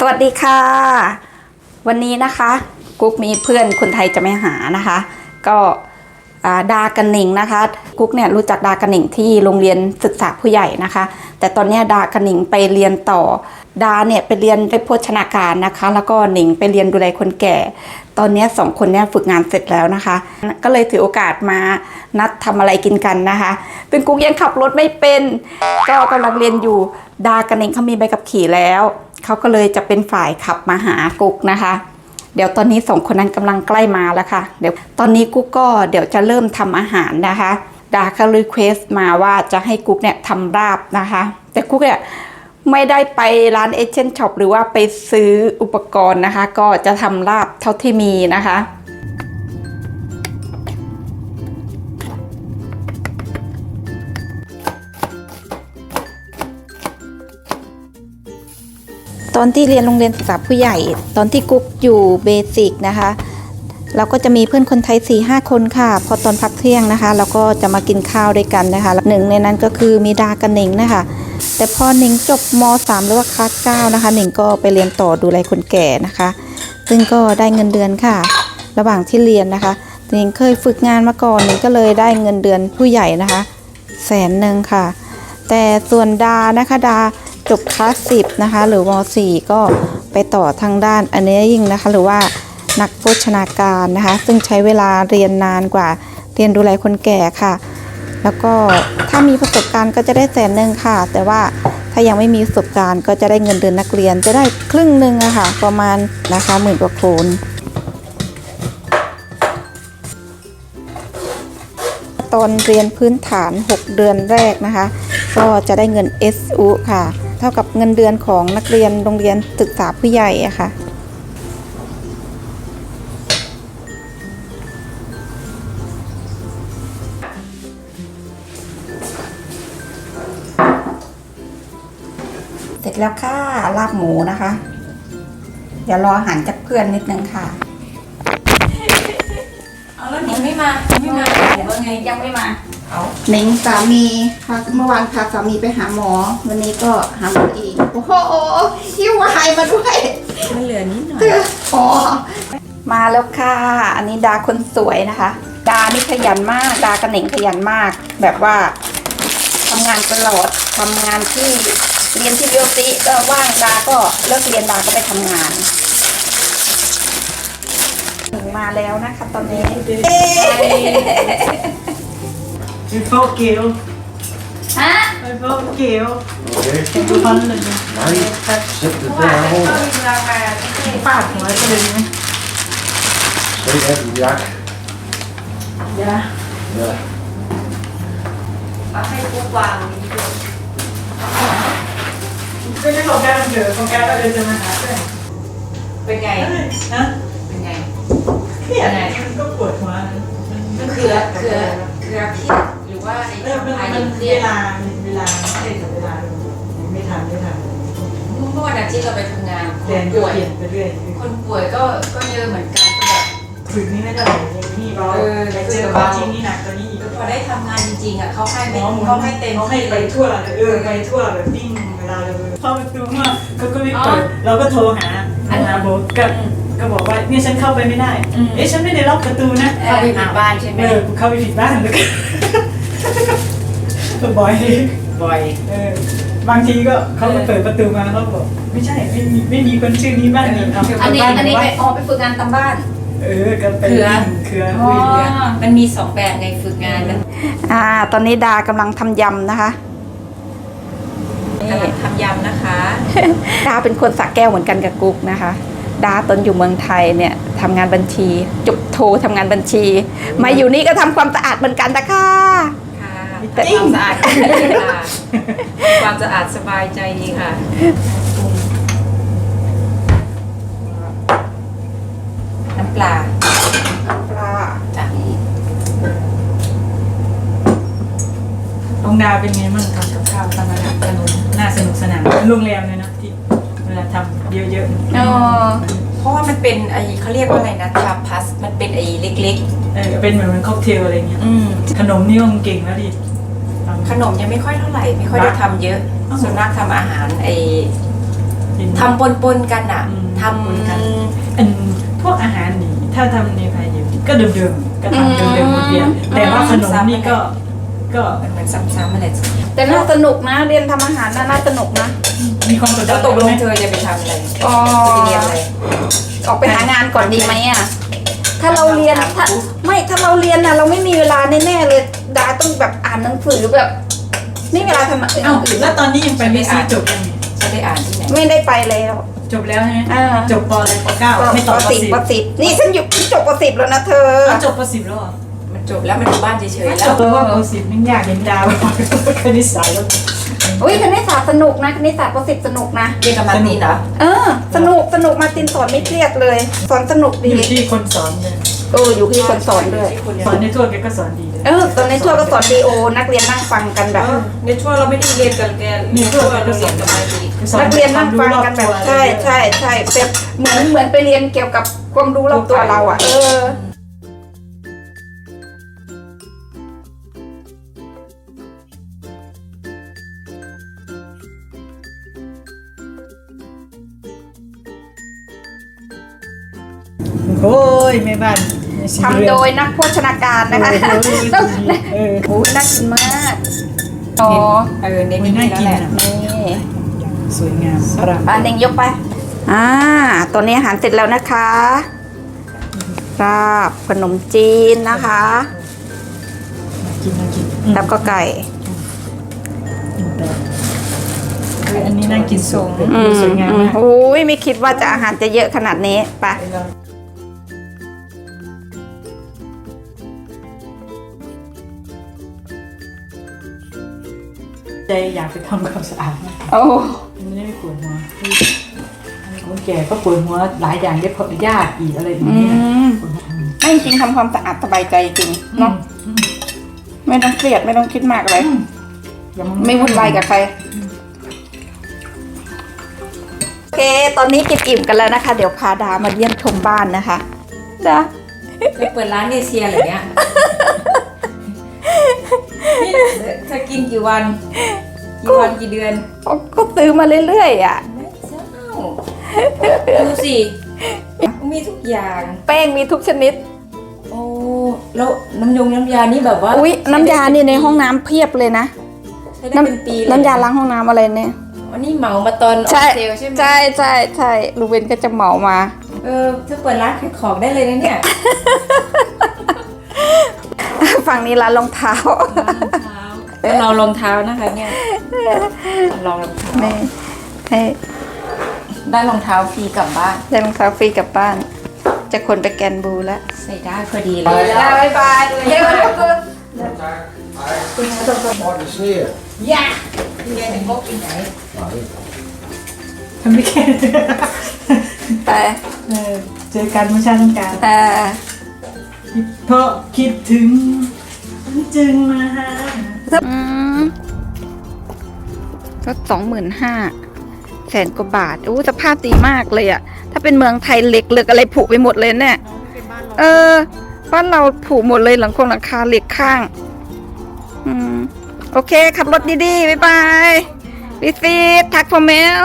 สวัสดีค่ะ วันนี้นะคะกุ๊กมีเพื่อนคนไทยจะไม่หานะคะ ก็ดากันหนิงนะคะ กุ๊กเนี่ยรู้จักดากันหนิงที่โรงเรียนศึกษาผู้ใหญ่นะคะ แต่ตอนนี้ดากันหนิงไปเรียนต่อ ดาเนี่ยไปเรียนไปโภชนาการนะคะ แล้วก็หนิงไปเรียนดูแลคนแก่ ตอนนี้สองคนเนี่ยฝึกงานเสร็จแล้วนะคะ ก็เลยถือโอกาสมานัดทำอะไรกินกันนะคะเป็นกุ๊กยังขับรถไม่เป็น ก็กำลังเรียนอยู่ดากันเองเขามีใบขับขี่แล้ว เขาก็เลยจะเป็นฝ่ายขับมาหากุ๊กนะคะ เดี๋ยวตอนนี้สองคนนั้นกำลังใกล้มาแล้วค่ะ เดี๋ยวตอนนี้กุ๊กก็เดี๋ยวจะเริ่มทำอาหารนะคะดาก็รีเควสต์มาว่าจะให้กุ๊กเนี่ยทำราบนะคะ แต่กุ๊กเนี่ยไม่ได้ไปร้านเอเจนต์ช็อปหรือว่าไปซื้ออุปกรณ์นะคะ ก็จะทำราบเท่าที่มีนะคะ ตอนที่เรียนโรงเรียนศึกษาผู้ใหญ่ ตอนที่กุ๊กอยู่เบสิกนะคะ เราก็จะมีเพื่อนคนไทย4ี่ห้าคนค่ะ พอตอนพักเที่ยงนะคะ เราก็จะมากินข้าวด้วยกันนะคะหนึ่งในนั้นก็คือมีดากับหนิงนะคะ แต่พอหนิงจบม .3 หรือว่าคลาส9นะคะหนิงก็ไปเรียนต่อดูแลคนแก่นะคะ ซึ่งก็ได้เงินเดือนค่ะ ระหว่างที่เรียนนะคะหนิงเคยฝึกงานมาก่อนหนิงก็เลยได้เงินเดือนผู้ใหญ่นะคะ แสนหนึ่งค่ะ แต่ส่วนดานะคะดา จบคลาสสิบนะคะ หรือม .4 ก็ไปต่อทางด้านอันนี้ยิ่งนะคะ หรือว่านักโภชนาการนะคะ ซึ่งใช้เวลาเรียนนานกว่าเรียนดูแลคนแก่ค่ะ แล้วก็ถ้ามีประสบการณ์ก็จะได้แสนหนึ่งค่ะ แต่ว่าถ้ายังไม่มีประสบการณ์ก็จะได้เงินเดือนนักเรียนจะได้ครึ่งหนึ่งอะค่ะ ประมาณนะคะหมื่นกว่าโครนตอนเรียนพื้นฐาน 6 เดือนแรกนะคะ ก็จะได้เงิน SU ค่ะ เท่ากับเงินเดือนของนักเรียนโรงเรียนศึกษาผู้ใหญ่อะค่ะ เสร็จแล้วค่ะลาบหมูนะคะ เดี๋ยวรออาหารจากเพื่อนนิดนึงค่ะ เอาแล้วหนิงไม่มาหนิงไม่มาเดี๋ยวว่าไงยังไม่มา เอาหนิงสามีพาเมื่อวานพาสามีไปหาหมอ วันนี้ก็หาหมอเองโอ้โหหิ้ววายมาด้วยมันเหลือนิดหน่อยอ๋อมาแล้วค่ะ อันนี้ดาคนสวยนะคะ ดานี่ขยันมาก ดากระเหน่งขยันมาก แบบว่าทำงานตลอดทำงานที่เรียนที่เรียวติก็ว่างดาก็เลิกเรียนดาก็ไปทำงานถึงมาแล้วนะคะตอนนี้ Vi får Geo. ฮะ Vi får Geo. Okay. Kan du holde den? Nej, sæt det derovre. ปาดหัวจะเลยไหม Så er den jak. ยา Ja. เอาให้ปุ๊บวางก็ไม่ของแกมันเดือดของแกก็เดินจะมาหาเพื่อนเป็นไงนะเป็นไงเครียดมันก็ปวดหัวมันคือคือคือเครียดหรือ ว่าไอ้เออมันทำงานมันเคเวรียดลาเวลาไม่ได้กับเวลาไม่ทันไม่ทันเมื่อวันอาทิตย์เราไปทำงานคเรียนนก็ป่วย เปลี่ยนไปเรื่อยคนป่วยก็ก็เยอะเหมือนกันก็แบบ ฝึกนี่ไม่เท่าไหร่นี่เราไปเจอความจริงนี่หนักกว่านี้อีก พอได้ทำงานจริงๆอะเขาให้ไม่หมเขาให้เต็มเขาให้ที่ไปทั่วเลยเออไปทั่วแบบวิ่งเวลาเลยเข้าประตูมาเขาก็ไม่เปิดเราก็โทรหาหาโบก็ก็บอกว่าเนี่ยฉันเข้าไปไม่ได้ เอ๊ะฉันไม่ได้ล็อกประตูนะ เข้าไปผิดบ้านใช่ไหมเออกูเข้าไปผิดบ้านแล้วก็ บ่อยบ่อย เออบางทีก็เขาก็เปิดประตูมาเขาบอกไม่ใช่ไม่มีไม่มีคนชื่อนี้บ้านนี้เอาอันนี้บ้าอันนี้ไหไปวะออกไปฝึกงานตามบ้าน เออก็ไปเครือ เครืออ๋อคุยเนี่ยมันมีสองแบบไงฝึกงานมันอ่า ตอนนี้ดากำลังทำยำนะคะ กำลังทำยำนะคะ ดาเป็นคนสักแก้วเหมือนกันกับกุ๊กนะคะ ดาตอนอยู่เมืองไทยเนี่ยทำงานบัญชี จบโททำงานบัญชี มาอยู่นี่ก็ทำความสะอาดเหมือนกันนะคะ ค่ะแต่ ความสะอาดดีค่ะ ความสะอาดสบายใจดีค่ะ น้ำปลาปลาจ้ะองดาเป็นไงบ้างทำกับข้าวทำอาหารขนมน่าสนุกสนานโรงแรมเลยนะที่เวลาทำเยอะๆเออเพราะว่ามันเป็นไอเขาเรียกว่าอะไรนะทาพัส มันเป็นไอเล็กเออเป็นเหมือนมันค็อกเทลอะไรเงี้ยๆอืม ขนมนี่มันเก่งแล้วดิทำ ขนมยังไม่ค่อยเท่าไหร่ ไม่ค่อยได้ทำเยอะอ้าวส่วนมากทำอาหารไอเห็นทำปนๆกันอะอืมทปนกันำอันพวกอาหารนี่ถ้าทำในภายอยู่ก็เดิมๆก็ทำเดิมๆหมดเดียวอืม แต่ว่าขนมนี่ก็ก็มันเหมือนซ้ำๆอะไรสักอย่างแต่น่าสนุกนะ เรียนทำอาหารน่าน่าสนุกนะ มีความกดดัแล้นวตกลงไหมเธอจะไปทำอะไรอ๋อ จะไปเรียนอะไร ออกไปหางานก่อนดีไหมอะ ถ้าเราเรียนถ้าไม่ถ้าเราเรียนน่ะเราไม่มีเวลาแน่ๆเลย ดาต้องแบบอ่านหนังสือแบบไม่มีเวลาทำอย่างเอ้าอื่นแล้วตอนนี้ยังไปไม่ซีจบยังจะได้อ่านที่ไหนไม่ได้ไปแล้ว จบแล้วใช่ไหมอ่าจบปอะไรปเก้าไม่ต่อปสิบสิบปสิบนี่ฉันอยู่จบปสิบแล้วนะเธออ้าวจบปสิบแล้วเหรอมันจบแล้วมันอยู่บ้านเฉยๆไม่แล้จวบแล้วว่าปสิบมันยากเห็นดาวคณิตศาสตร์แล้วอุ้ยคณิตศาสตร์สนุกนะคณิตศาสตร์ปสิบสนุกนะ เรียนกับมาร์ตินเหรอเออ สนุกสนุกมาร์ตินสอนไม่เครียดเลย สอนสนุกอดียู่ที่คนสอนเลยเอออยู่ที่คนสอนด้วย สอนในทั่วแกก็สอนดี เลยเออตอนในทั่วก็สอนดีโอ นักเรียนนั่งฟังกันแบบ ในช่วงเราไม่ได้เรียนกันแกในช่วงเราเรียนกับมาร์ตินสอนักเรียนนั่งฟังกันแบบความรู้รอบตัวใช่ใช่ใช่เป็นเหมือนเหมือนไปเรียนเกี่ยวกับความรู้รอบตัวเราอะ เออโอ้ยแม่บ้าน ทำโดยนักโภชนาการนะคะต้องเออโอ้ยน่ากินมากอ๋อเออเน้นมันนี่น่าแล้วกินแหละอะนี่สวยงามอร่ามปลาเน่งยกไป อ่าตอนนี้อาหารเสร็จแล้วนะคะราบขนมจีนนะคะน่ากินน่ากินแล้วก็ไก่เอออันนี้น่ากินสูงอืดูมสวยงามอืมมากโอ้ยไม่คิดว่าจะอาหารจะเยอะขนาดนี้ไป ใจอยากไปทำความสะอาดมากโอ้ไม่ได้ปวดหัวคนแก่ก็ปวดหัวหลายอย่างได้เพราะญาติอีกอะไรอย่างอืเงี้ยมไม่จริงๆทำความสะอาดสบายใจจริงเนาะไม่ต้องเครียดไม่ต้องคิดมากอะไรไม่วุ่นวายกับใคร โอเค ตอนนี้กินอิ่มกันแล้วนะคะ เดี๋ยวพาดามาเยี่ยมชมบ้านนะคะดาจะเปิดร้านเอเชียเหรอเนี่ยนี่เธอ กินกี่วันกี่วันกี่เดือนก็ซื้อมาเรื่อยๆอะ ไม่เจ้าดูสิมีทุกอย่างแป้งมีทุกชนิด โอ้แล้วน้ำยงน้ำยานี่แบบว่าอุ๊ยน้ำยานี่ในห้องน้ำเพียบเลยนะ ใช้ได้น้เป็นปีเลยำน้ำยาล้างห้องน้ำอะไรเนี่ยวันนี้เหมามาตอนออใช่กเซลใช่ไหมใช่ใช่ใช่ลูเวนก็จะเหมามา เออถ้าเปิดร้านขายของได้เลยนะเนี่ย ฝั่งนี้ร้านรองเท้าแล้วเรา รองเท้านะคะเนี่ยลองรองเท้านี่ให้ได้รองเท้าฟรีกลับบ้าน ได้รองเท้าฟรีกลับบ้าน จะคนไปแกนบูแล้วใส่ได้พอดีเลยบายบายเดี๋ยวก็คือ Mooi sneer. อย่าพี่แกจะพกไปไหนทำไม่แค่ไปเออเจอกันเมื่อเช้าต้องการเอ่อเพราะคิดถึง จึงมาหา อืมก็สองหมื่นห้าแสนกว่าบาทอู้สภาพดีมากเลยอะถ้าเป็นเมืองไทยเหล็กเหลือกอะไรผุไปหมดเลยเนี่ย เออ บ้านเราผุหมดเลยหลังคงหลังคาเหล็กข้าง อืม โอเค ขับรถดีๆ บ๊ายบายวิซีทักพอมเมล